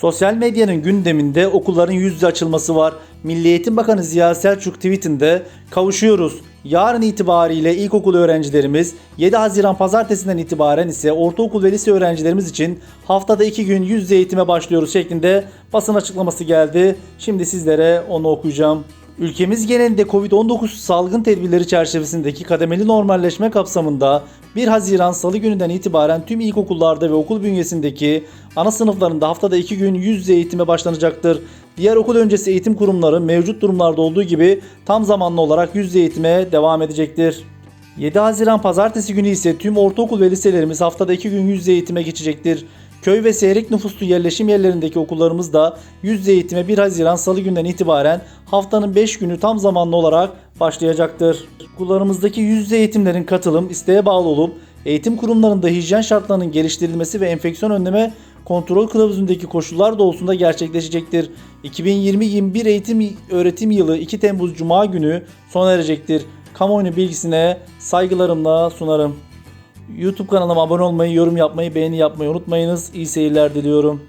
Sosyal medyanın gündeminde okulların yüz yüze açılması var. Milli Eğitim Bakanı Ziya Selçuk tweetinde kavuşuyoruz. Yarın itibariyle ilkokul öğrencilerimiz 7 Haziran pazartesinden itibaren ise ortaokul ve lise öğrencilerimiz için haftada 2 gün yüz yüze eğitime başlıyoruz şeklinde basın açıklaması geldi. Şimdi sizlere onu okuyacağım. Ülkemiz genelinde Covid-19 salgın tedbirleri çerçevesindeki kademeli normalleşme kapsamında 1 Haziran Salı gününden itibaren tüm ilkokullarda ve okul bünyesindeki ana sınıflarında haftada 2 gün yüz yüze eğitime başlanacaktır. Diğer okul öncesi eğitim kurumları mevcut durumlarda olduğu gibi tam zamanlı olarak yüz yüze eğitime devam edecektir. 7 Haziran pazartesi günü ise tüm ortaokul ve liselerimiz haftada 2 gün yüz yüze eğitime geçecektir. Köy ve seyrek nüfuslu yerleşim yerlerindeki okullarımız da yüz eğitime 1 Haziran Salı günden itibaren haftanın 5 günü tam zamanlı olarak başlayacaktır. Okullarımızdaki yüz eğitimlerin katılım isteğe bağlı olup eğitim kurumlarında hijyen şartlarının geliştirilmesi ve enfeksiyon önleme kontrol kılavuzundaki koşullar doğrultusunda gerçekleşecektir. 2020-21 eğitim öğretim yılı 2 Temmuz Cuma günü sona erecektir. Kamuoyu bilgisine saygılarımla sunarım. YouTube kanalıma abone olmayı, yorum yapmayı, beğeni yapmayı unutmayınız. İyi seyirler diliyorum.